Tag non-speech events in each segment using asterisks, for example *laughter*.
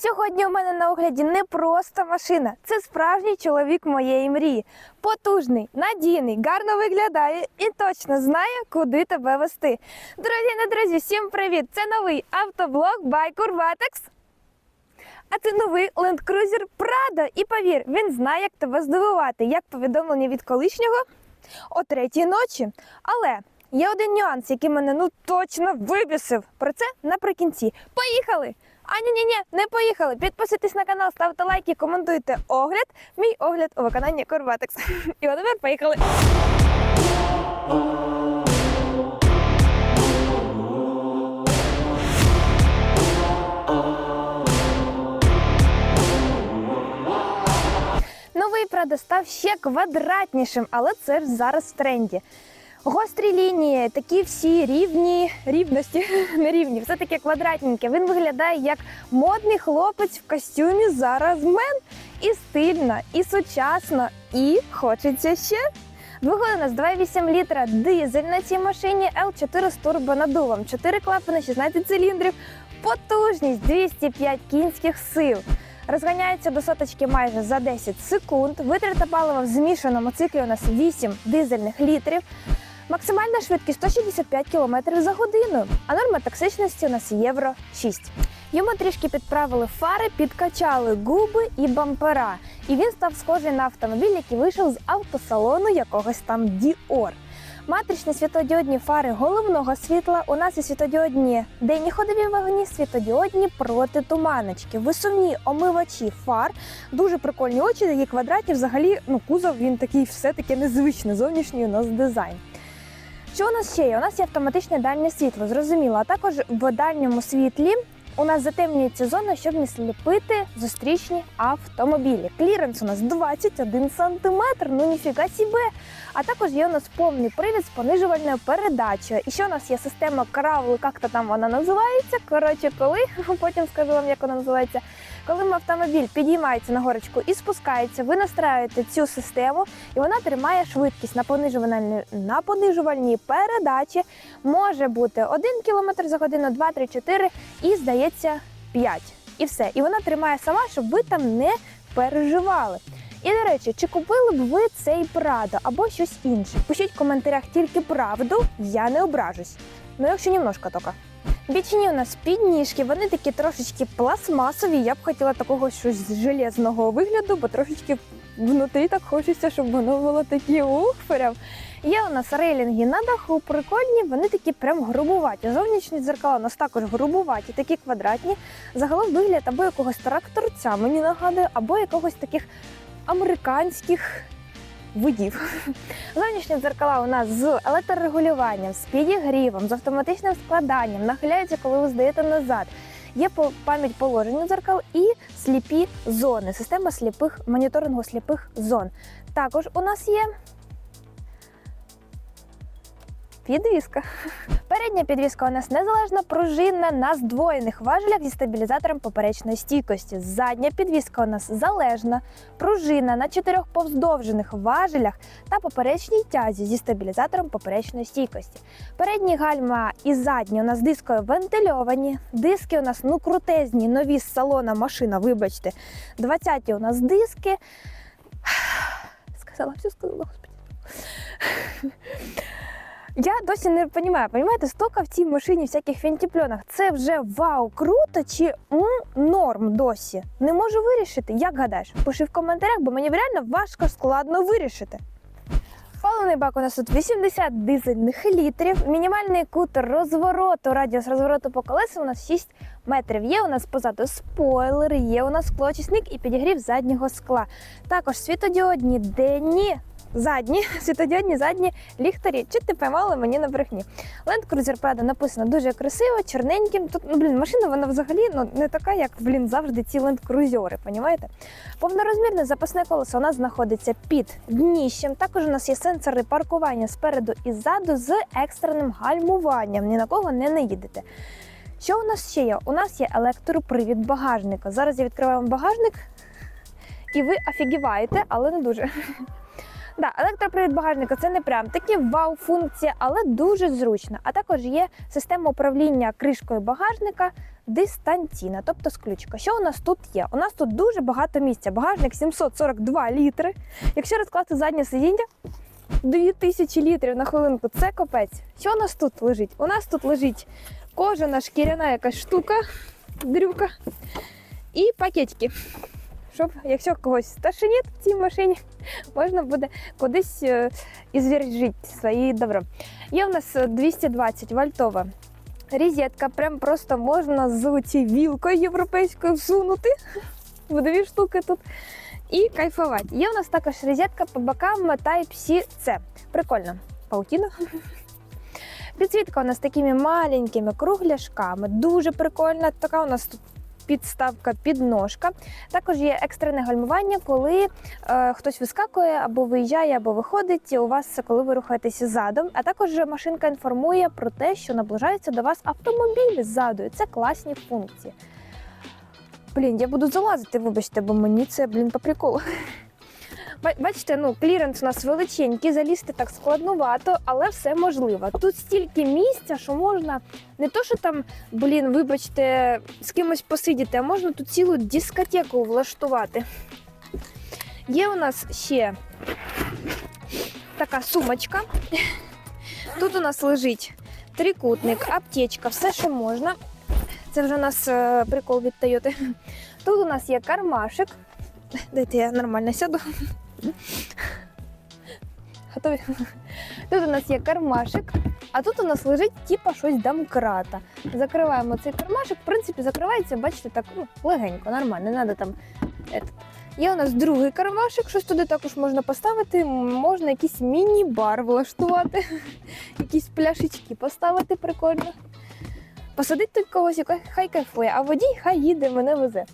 Сьогодні у мене на огляді не просто машина, це справжній чоловік моєї мрії. Потужний, надійний, гарно виглядає і точно знає, куди тебе вести. Друзі, не друзі, всім привіт! Це новий автоблог by Curvatex. А це новий Land Cruiser Prado. І повір, він знає, як тебе здивувати, як повідомлення від колишнього о третій ночі. Але є один нюанс, який мене ну точно вибісив. Про це наприкінці. Поїхали! А ні, ні, ні, не поїхали. Підписуйтесь на канал, ставте лайки, коментуйте огляд. Мій огляд у виконанні Corvatex. І от тепер поїхали. Новий Prado став ще квадратнішим, але це ж зараз в тренді. Гострі лінії, такі всі рівні рівності, *laughs* не рівні, все таке квадратненьке. Він виглядає як модний хлопець в костюмі зараз мен. І стильно, і сучасно, і хочеться ще. Двигун нас 2,8 літра дизель на цій машині L4 з турбонадувом, 4 клапани, 16 циліндрів, потужність 205 кінських сил. Розганяється до соточки майже за 10 секунд. Витрата палива в змішаному циклі у нас 8 дизельних літрів. Максимальна швидкість 165 км за годину, а норма токсичності у нас євро 6. Йому трішки підправили фари, підкачали губи і бампера. І він став схожий на автомобіль, який вийшов з автосалону якогось там Dior. Матричні світодіодні фари головного світла. У нас і світодіодні денні ходові вогні, світодіодні протитуманочки, висувні омивачі фар. Дуже прикольні очі, такі квадратні. Взагалі, ну кузов він такий все таки незвичний. Зовнішній у нас дизайн. Що у нас ще є? У нас є автоматичне дальнє світло, зрозуміло. А також в дальньому світлі у нас затемнюється зона, щоб не сліпити зустрічні автомобілі. Кліренс у нас 21 см, ну ніфіга сібе. А також є у нас повний привід з понижувальною передачею. І ще у нас є система кравли, як то там вона називається. Коротше, коли *laughs* потім скажу вам, як вона називається. Коли автомобіль підіймається на горочку і спускається, ви настраюєте цю систему, і вона тримає швидкість на понижувальній, на понижувальній передачі. Може бути 1 км за годину, 2, 3, 4 і, здається, 5. І все. І вона тримає сама, щоб ви там не переживали. І до речі, чи купили б ви цей Прадо або щось інше? Пишіть в коментарях тільки правду, я не ображусь. Ну, якщо немножко тільки. Бічні у нас підніжки, вони такі трошечки пластмасові. Я б хотіла такого щось з железного вигляду, бо трошечки внутрі так хочеться, щоб воно було такі ух, прям. Є у нас рейлінги на даху, прикольні, вони такі прям грубуваті. Зовнішні дзеркала у нас також грубуваті, такі квадратні. Загалом вигляд або якогось тракторця мені нагадує, або якогось таких американських видів. Зовнішні дзеркала у нас з електрорегулюванням, з підігрівом, з автоматичним складанням, нахиляються, коли ви здаєте назад. Є пам'ять положення дзеркал і сліпі зони, система сліпих моніторингу сліпих зон. Також у нас є підвіска. Передня підвіска у нас незалежна пружинна на здвоєних важелях зі стабілізатором поперечної стійкості. Задня підвіска у нас залежна, пружинна на чотирьох повздовжених важелях та поперечній тязі зі стабілізатором поперечної стійкості. Передні гальма і задні у нас дискою вентильовані. Диски у нас ну крутезні, нові з салона машина, вибачте. 20-ті у нас диски. *sighs* Сказала, все сказала, господи. Я досі не розумію, розумієте, стока в цій машині всяких фентіпльонах. Це вже вау, круто чи м, норм досі? Не можу вирішити. Як гадаєш? Пиши в коментарях, бо мені реально важко складно вирішити. Паливний бак у нас тут 80 дизельних літрів. Мінімальний кут розвороту, радіус розвороту по колесам у нас 6 метрів. Є у нас позаду спойлер, є у нас склоочисник і підігрів заднього скла. Також світодіодні денні. Задні, світодіодні задні ліхтарі. Чи ти поймали мені на брехні? Land Cruiser Prado написано дуже красиво, чорненьким. Тут, ну, блін, машина вона взагалі ну, не така, як, блін, завжди ці Land Cruiser, понімаєте? Повнорозмірне запасне колесо у нас знаходиться під дніщем. Також у нас є сенсори паркування спереду і ззаду з екстреним гальмуванням. Ні на кого не наїдете. Що у нас ще є? У нас є електропривід багажника. Зараз я відкриваю вам багажник, і ви офігіваєте, але не дуже. Да, електропривід багажника це не прям такі вау-функції, але дуже зручно. А також є система управління кришкою багажника дистанційна, тобто сключка. Що у нас тут є? У нас тут дуже багато місця. Багажник 742 літри. Якщо розкласти заднє сидіння, 2000 літрів на хвилинку. Це капець. Що у нас тут лежить? У нас тут лежить кожана шкіряна якась штука, дрюка і пакетики. Щоб, якщо когось сташенить в цій машині, можна буде кудись е, ізвіржити свої добро. Є у нас е, 220 вольтова розетка, прям просто можна з цією вілкою європейською всунути. *laughs* В дві штуки тут. І кайфувати. Є у нас також розетка по бокам Type-C-C. Прикольно. Паутіна. Підсвітка у нас такими маленькими кругляшками. Дуже прикольна. Така у нас тут підставка, підножка. Також є екстрене гальмування, коли е, хтось вискакує або виїжджає, або виходить у вас, коли ви рухаєтеся задом. А також машинка інформує про те, що наближається до вас автомобіль ззаду. Це класні функції. Блін, я буду залазити, вибачте, бо мені це, блін, по приколу. Ба- Бачите, ну кліренс у нас величенький, залізти так складнувато, але все можливо. Тут стільки місця, що можна не то, що там, блін, вибачте, з кимось посидіти, а можна тут цілу дискотеку влаштувати. Є у нас ще така сумочка. Тут у нас лежить трикутник, аптечка, все, що можна. Це вже у нас е, прикол від Тойоти. Тут у нас є кармашик. Дайте я нормально сяду. Тут у нас є кармашик, а тут у нас лежить типа щось домкрата. Закриваємо цей кармашик. В принципі, закривається, бачите, так ну, легенько, нормально, не треба там. Этот. Є у нас другий кармашик, щось туди також можна поставити. Можна якийсь міні-бар влаштувати, *laughs* якісь пляшечки поставити прикольно. Посадити тут когось, хай кайфує, а водій хай їде, мене везе.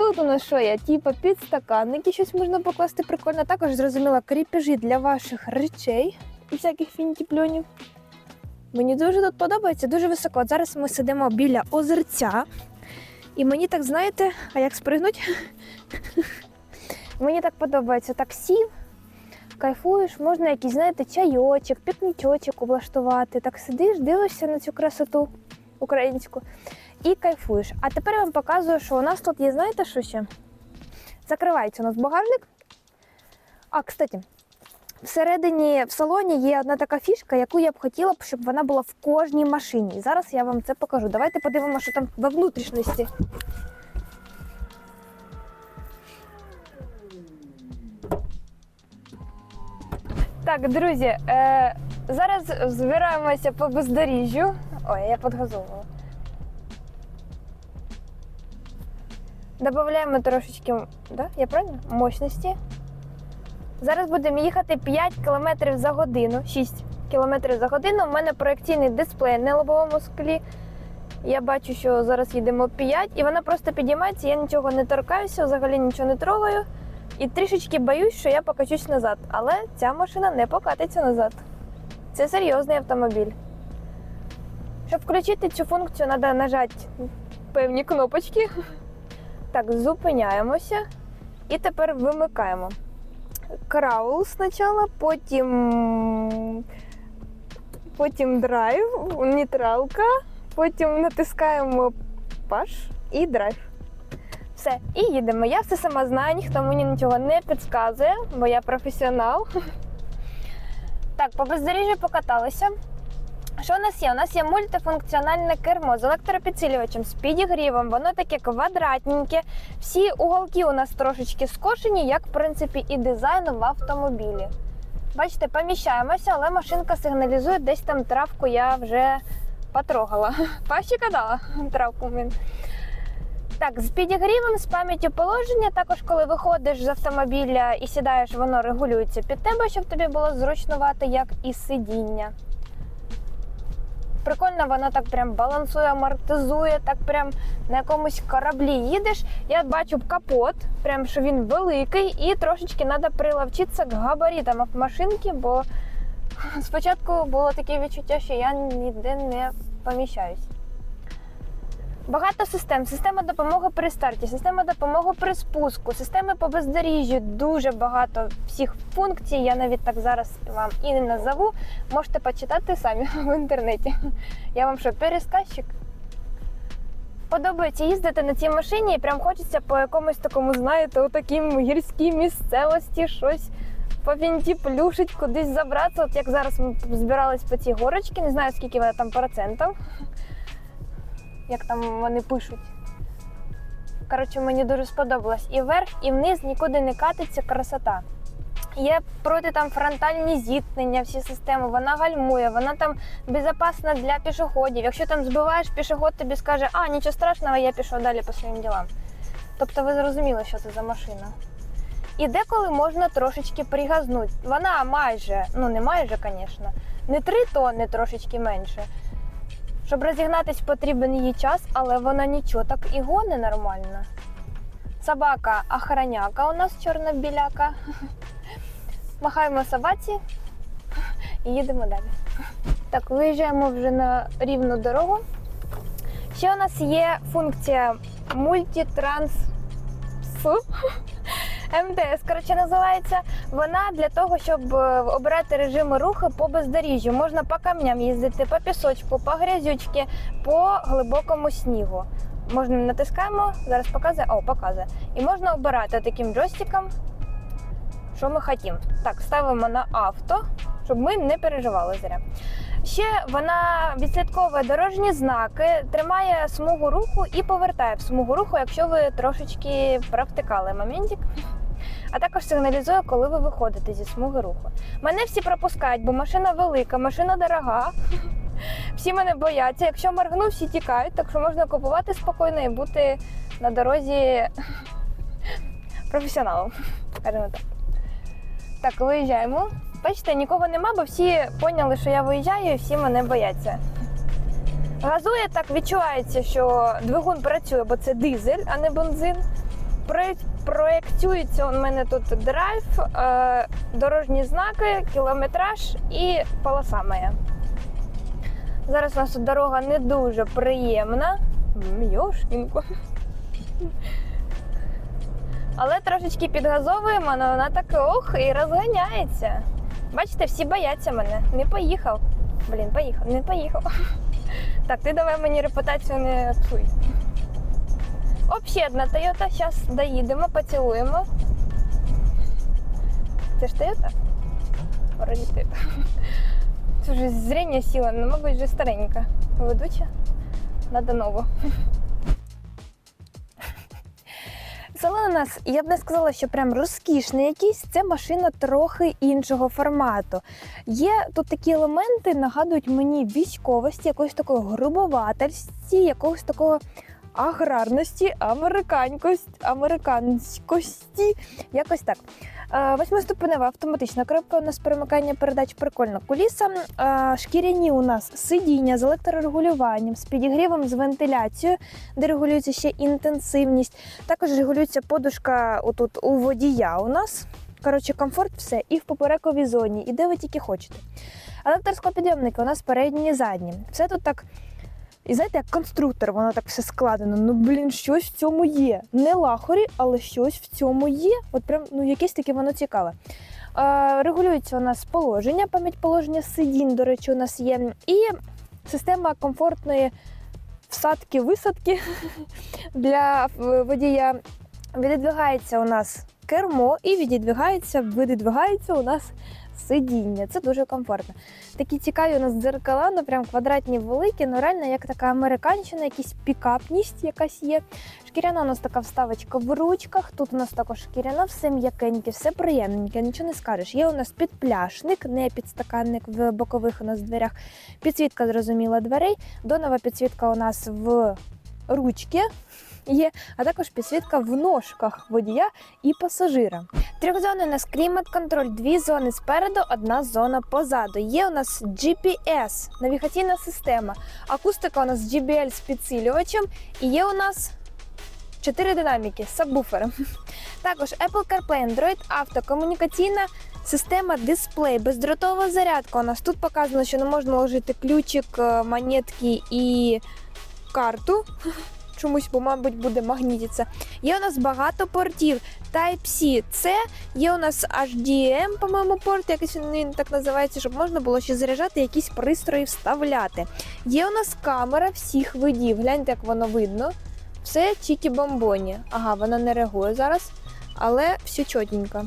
Тут у нас що є? Типа підстаканники, щось можна покласти прикольно. Також зрозуміла кріпежі для ваших речей і всяких фінтіпльонів. Мені дуже тут подобається, дуже високо. От зараз ми сидимо біля озерця. І мені так, знаєте, а як спригнуть? *laughs* мені так подобається. Так сів, кайфуєш, можна якийсь, знаєте, чайочок, пікнічочок облаштувати. Так сидиш, дивишся на цю красоту українську і кайфуєш. А тепер я вам показую, що у нас тут є, знаєте, що ще? Закривається у нас багажник. А, кстати, всередині в салоні є одна така фішка, яку я б хотіла щоб вона була в кожній машині. І зараз я вам це покажу. Давайте подивимося, що там во внутрішності. Так, друзі, е, зараз збираємося по бездоріжжю. Ой, я підгазовувала. Добавляємо трошечки, да? Я правильно? Мощності. Зараз будемо їхати 5 км за годину, 6 км за годину. У мене проекційний дисплей на лобовому склі. Я бачу, що зараз їдемо 5, і вона просто підіймається, я нічого не торкаюся, взагалі нічого не трогаю. І трішечки боюсь, що я покачусь назад. Але ця машина не покатиться назад. Це серйозний автомобіль. Щоб включити цю функцію, треба нажати певні кнопочки. Так, зупиняємося і тепер вимикаємо. Краул спочатку, потім, потім драйв, нейтралка, потім натискаємо паш і драйв. Все, і їдемо. Я все сама знаю, ніхто мені нічого не підказує, бо я професіонал. Так, по бездоріжжю покаталися. Що у нас є? У нас є мультифункціональне кермо з електропідсилювачем, з підігрівом. Воно таке квадратненьке. Всі уголки у нас трошечки скошені, як в принципі і дизайн в автомобілі. Бачите, поміщаємося, але машинка сигналізує, десь там травку я вже потрогала. *laughs* Пащика дала травку. блін. Так, з підігрівом, з пам'яттю положення. Також, коли виходиш з автомобіля і сідаєш, воно регулюється під тебе, щоб тобі було зручнувати, як і сидіння. Прикольно, вона так прям балансує, амортизує, так прям на якомусь кораблі їдеш. Я бачу капот, прям що він великий, і трошечки треба приловчитися к габаритам машинки, бо *laughs* спочатку було таке відчуття, що я ніде не поміщаюсь. Багато систем, система допомоги при старті, система допомоги при спуску, системи по бездоріжжю, дуже багато всіх функцій. Я навіть так зараз вам і не назову. Можете почитати самі *laughs* в інтернеті. Я вам що, пересказчик? подобається їздити на цій машині, і прям хочеться по якомусь такому, знаєте, у такій гірській місцевості щось по вінті плюшить, кудись забратися. От як зараз ми збирались по цій горочці, не знаю скільки вона там процентів. Як там вони пишуть. Коротше, мені дуже сподобалось. І вверх, і вниз нікуди не катиться красота. Є проти там фронтальні зіткнення, всі системи, вона гальмує, вона там безпечна для пішоходів. Якщо там збиваєш пішоход, тобі скаже, а нічого страшного, я пішов далі по своїм ділам. Тобто ви зрозуміли, що це за машина. І деколи можна трошечки пригазнути. Вона майже, ну не майже, звісно, не 3 тонни, трошечки менше. Щоб розігнатись, потрібен її час, але вона нічого, так і гоне нормально. Собака охороняка у нас чорна-біляка. *laughs* Махаємо собаці і їдемо далі. Так, виїжджаємо вже на рівну дорогу. Ще у нас є функція мультитранс. МТС, коротше, називається. Вона для того, щоб е, обирати режими руху по бездоріжжю. Можна по камням їздити, по пісочку, по грязючці, по глибокому снігу. Можна натискаємо, зараз показує, о, показує. І можна обирати таким джойстиком, що ми хочемо. Так, ставимо на авто, щоб ми не переживали зря. Ще вона відслідковує дорожні знаки, тримає смугу руху і повертає в смугу руху, якщо ви трошечки провтикали моментик. А також сигналізує, коли ви виходите зі смуги руху. Мене всі пропускають, бо машина велика, машина дорога. *laughs* Всі мене бояться. Якщо моргну, всі тікають, так що можна купувати спокійно і бути на дорозі *laughs* професіоналом, скажімо так. Так, виїжджаємо. Бачите, нікого нема, бо всі поняли, що я виїжджаю, і всі мене бояться. Газує так, відчувається, що двигун працює, бо це дизель, а не бензин. Про- Проєктується у мене тут драйв, е, дорожні знаки, кілометраж і полоса моя. Зараз у нас тут дорога не дуже приємна. М, Йошкінко. Але трошечки підгазовуємо, але вона так ох і розганяється. Бачите, всі бояться мене. Не поїхав. Блін, поїхав, не поїхав. Так, ти давай мені репутацію не псуй. Оп, одна Тойота. Зараз доїдемо, поцілуємо. Це ж Тойота? Вроді Тойота. Це вже зріння сіла, ну, мабуть, вже старенька. Ведуча. Надо нову. Салон у нас, я б не сказала, що прям розкішний якийсь. Це машина трохи іншого формату. Є тут такі елементи, нагадують мені військовості, якоїсь такої грубовательсті, якогось такого аграрності, американськості. Якось так. Е, Восьмиступенева автоматична коробка у нас перемикання передач прикольна куліса. Е, Шкіряні у нас сидіння з електрорегулюванням, з підігрівом, з вентиляцією, де регулюється ще інтенсивність. Також регулюється подушка отут у водія у нас. Коротше, комфорт все і в поперековій зоні, і де ви тільки хочете. Електроскопідйомники у нас передні і задні. Все тут так. І знаєте, як конструктор, воно так все складено. Ну, блін, щось в цьому є. Не лахорі, але щось в цьому є. От прям ну, якесь таке воно цікаве. Е, регулюється у нас положення, пам'ять положення сидінь, до речі, у нас є. І система комфортної всадки-висадки *laughs* для водія. Віддвигається у нас кермо і віддвигається, видвигається у нас сидіння. Це дуже комфортно. Такі цікаві у нас дзеркала, ну прям квадратні великі, ну реально як така американщина, якась пікапність якась є. Шкіряна у нас така вставочка в ручках. Тут у нас також шкіряна, все м'якеньке, все приємненьке, нічого не скажеш. Є у нас підпляшник, не підстаканник в бокових у нас дверях. Підсвітка зрозуміла дверей. Донова підсвітка у нас в ручки. Є, а також підсвітка в ножках водія і пасажира. Трьохзонний у нас клімат-контроль, дві зони спереду, одна зона позаду. Є у нас GPS, навігаційна система, акустика у нас з JBL з підсилювачем, і є у нас чотири динаміки з сабвуфером. Також Apple CarPlay, Android Auto, комунікаційна система дисплей, бездротова зарядка. У нас тут показано, що не можна ложити ключик, е, монетки і карту. чомусь, бо, мабуть, буде магнітитися. Є у нас багато портів. Type-C, це є у нас HDM, по-моєму, порт, якийсь він так називається, щоб можна було ще заряджати якісь пристрої вставляти. Є у нас камера всіх видів. Гляньте, як воно видно. Все чікі бомбоні. Ага, вона не реагує зараз, але все чотненько.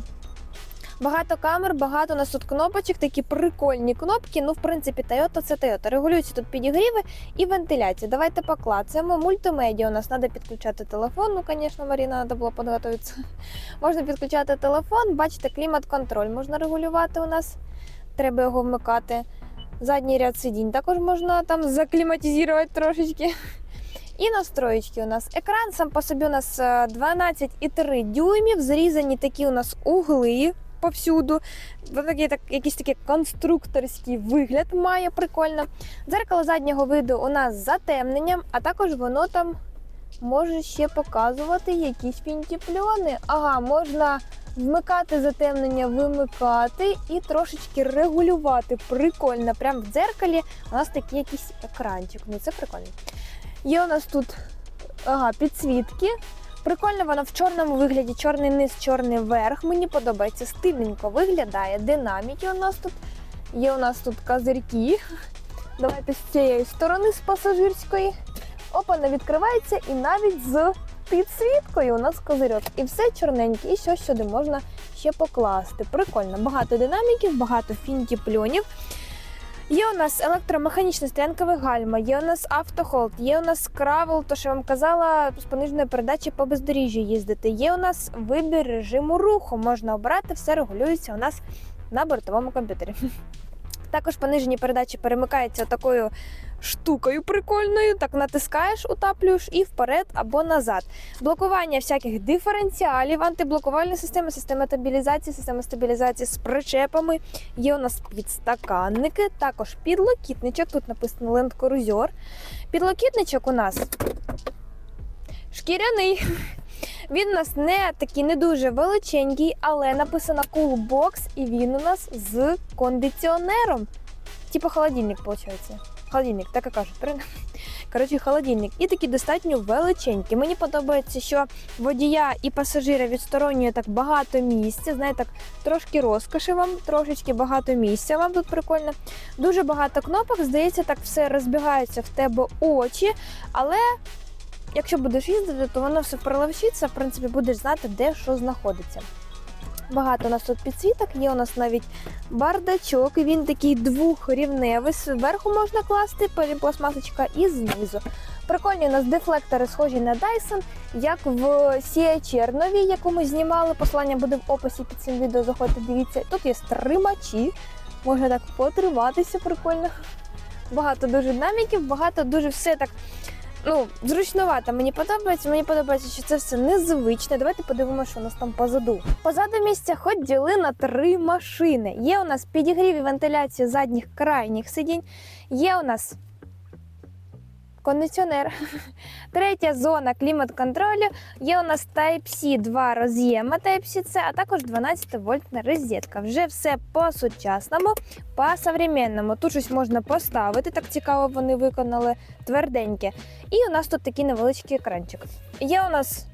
Багато камер, багато у нас тут кнопочок, такі прикольні кнопки. Ну, в принципі, Toyota це Toyota. Регулюються тут підігріви і вентиляція. Давайте поклацаємо. Мультимедіа у нас треба підключати телефон. Ну, звісно, Маріна, треба було підготуватися. *laughs* Можна підключати телефон, бачите, клімат-контроль можна регулювати у нас. Треба його вмикати. Задній ряд сидінь також можна там закліматизувати трошечки. *laughs* І настроєчки у нас. Екран сам по собі у нас е, 12,3 дюймів, зрізані такі у нас угли повсюду. Такий, так, якийсь такий конструкторський вигляд має прикольно. Дзеркало заднього виду у нас з затемненням, а також воно там може ще показувати якісь фінтіпльони. Ага, можна вмикати затемнення, вимикати і трошечки регулювати. Прикольно. Прямо в дзеркалі у нас такий якийсь екранчик. Ну це прикольно. Є у нас тут ага, підсвітки. Прикольно воно в чорному вигляді, чорний низ, чорний верх. Мені подобається, стильненько виглядає. Динаміки у нас тут. Є у нас тут козирки. Давайте з цієї сторони, з пасажирської. Опа, не відкривається і навіть з підсвіткою у нас козирьок. І все чорненьке, і щось сюди можна ще покласти. Прикольно. Багато динаміків, багато фінтіпльонів. Є у нас електромеханічна стоянка гальма, є у нас автохолд, є у нас кравел, то що я вам казала, з пониженої передачі по бездоріжжю їздити. Є у нас вибір режиму руху. Можна обрати, все регулюється у нас на бортовому комп'ютері. *laughs* Також понижені передачі перемикаються такою штукою прикольною. Так натискаєш, утаплюєш і вперед або назад. Блокування всяких диференціалів, антиблокувальна система, система стабілізації, система стабілізації з причепами. Є у нас підстаканники, також підлокітничок. Тут написано Land Cruiser. Підлокітничок у нас шкіряний. Він у нас не такий не дуже величенький, але написано Cool Box, і він у нас з кондиціонером. Типу холодильник, виходить. Холодильник, так і кажуть? *laughs* Коротше, холодильник. І такий достатньо величенький. Мені подобається, що водія і пасажира відсторонює так багато місця. Знаєте, так трошки розкоші вам, трошечки багато місця вам тут прикольно. Дуже багато кнопок, здається, так все розбігається в тебе очі, але якщо будеш їздити, то воно все проловчиться, в принципі, будеш знати, де що знаходиться. Багато у нас тут підсвіток, є у нас навіть бардачок, і він такий двохрівневий. Зверху можна класти пластмасочка і знизу. Прикольні у нас дефлектори схожі на Dyson, як в CHR новій, яку ми знімали. Послання буде в описі під цим відео. Заходьте, дивіться. Тут є стримачі, можна так потриватися прикольно. Багато дуже динаміків, багато дуже все так ну, зручновато. Мені подобається. Мені подобається, що це все незвичне. Давайте подивимося, що у нас там позаду. Позаду місця хоч діли на три машини. Є у нас підігрів і вентиляція задніх крайніх сидінь. Є у нас кондиціонер. *laughs* Третя зона клімат-контролю. Є у нас Type-C 2 роз'єма Type-C-C, а також 12 вольтна розетка. Вже все по-сучасному, по-современному. Тут щось можна поставити, так цікаво вони виконали тверденьке. І у нас тут такий невеличкий екранчик. Є у нас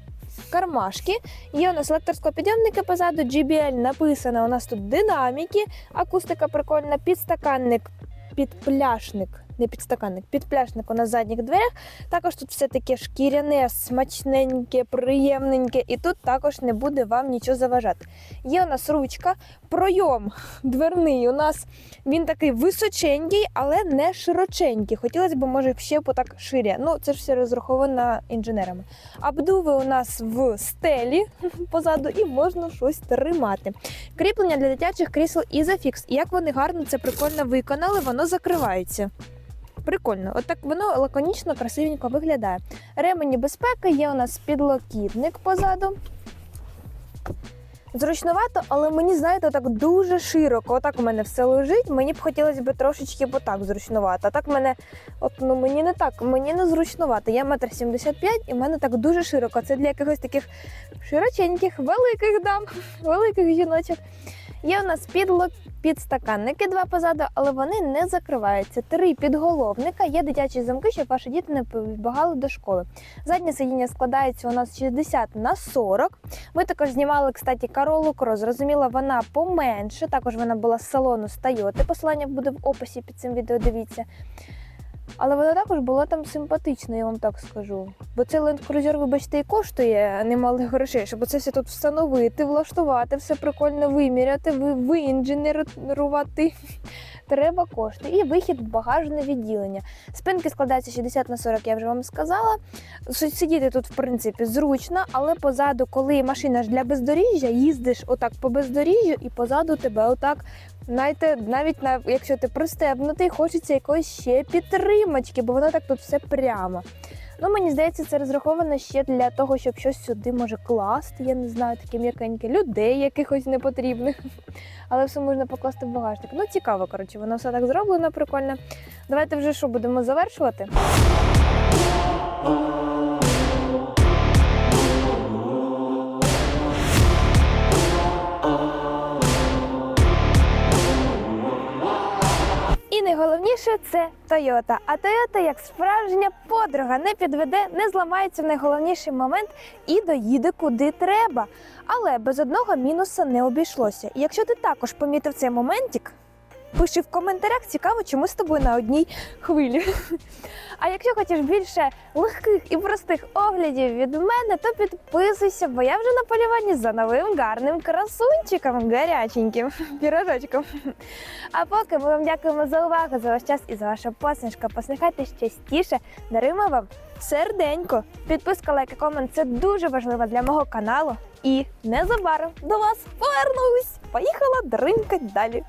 кармашки, є у нас електроскопідйомники позаду, GBL написано. У нас тут динаміки, акустика прикольна, підстаканник, підпляшник. Не підстаканник, підпляшник у нас задніх дверях. Також тут все таке шкіряне, смачненьке, приємненьке, і тут також не буде вам нічого заважати. Є у нас ручка, пройом дверний. У нас він такий височенький, але не широченький. Хотілося б, може, ще потак ширя. Ну, це ж все розраховано інженерами. Обдуви у нас в стелі *laughs* позаду і можна щось тримати. Кріплення для дитячих крісел Isofix. І як вони гарно це прикольно виконали, воно закривається. Прикольно, отак воно лаконічно, красивенько виглядає. Ремені безпеки є у нас підлокітник позаду. Зручновато, але мені, знаєте, так дуже широко. Отак у мене все лежить. Мені б хотілося б трошечки отак зручнувати. А так мене, от ну мені не так, мені не зручнувати. Я метр сімдесят п'ять і в мене так дуже широко. Це для якихось таких широченьких, великих дам, *laughs* великих жіночок. Є у нас підло, підстаканники два позаду, але вони не закриваються. Три підголовника, є дитячі замки, щоб ваші діти не побігали до школи. Заднє сидіння складається у нас 60 на 40. Ми також знімали, кстати, Королу Крос. Зрозуміло, вона поменше. Також вона була з салону Toyota. Посилання буде в описі під цим відео. Дивіться. Але вона також була там симпатична, я вам так скажу. Бо цей Cruiser, вибачте, і коштує немалих грошей, щоб це все тут встановити, влаштувати, все прикольно виміряти, ви, виінженерувати. Треба кошти. І вихід в багажне відділення. Спинки складаються 60 на 40, я вже вам сказала. Сидіти тут, в принципі, зручно, але позаду, коли машина ж для бездоріжжя, їздиш отак по бездоріжжю, і позаду тебе отак Знаєте, навіть на якщо ти пристебнутий, хочеться якоїсь ще підтримочки, бо воно так тут все прямо. Ну, мені здається, це розраховано ще для того, щоб щось сюди може класти. Я не знаю, таке м'якеньке людей якихось непотрібних. Але все можна покласти в багажник. Ну, цікаво, коротше, воно все так зроблено, прикольно. Давайте вже що будемо завершувати. Найголовніше це Тойота. А Тойота, як справжня подруга, не підведе, не зламається в найголовніший момент і доїде куди треба. Але без одного мінуса не обійшлося. І якщо ти також помітив цей моментик, пиши в коментарях, цікаво, чи з тобою на одній хвилі. А якщо хочеш більше легких і простих оглядів від мене, то підписуйся, бо я вже на полюванні за новим гарним красунчиком, гаряченьким пірожочком. А поки ми вам дякуємо за увагу, за ваш час і за вашу посмішку. Посміхайтесь частіше, даруємо вам серденько. Підписка, лайк і комент це дуже важливо для мого каналу. І незабаром до вас повернусь. Поїхала дринкать далі.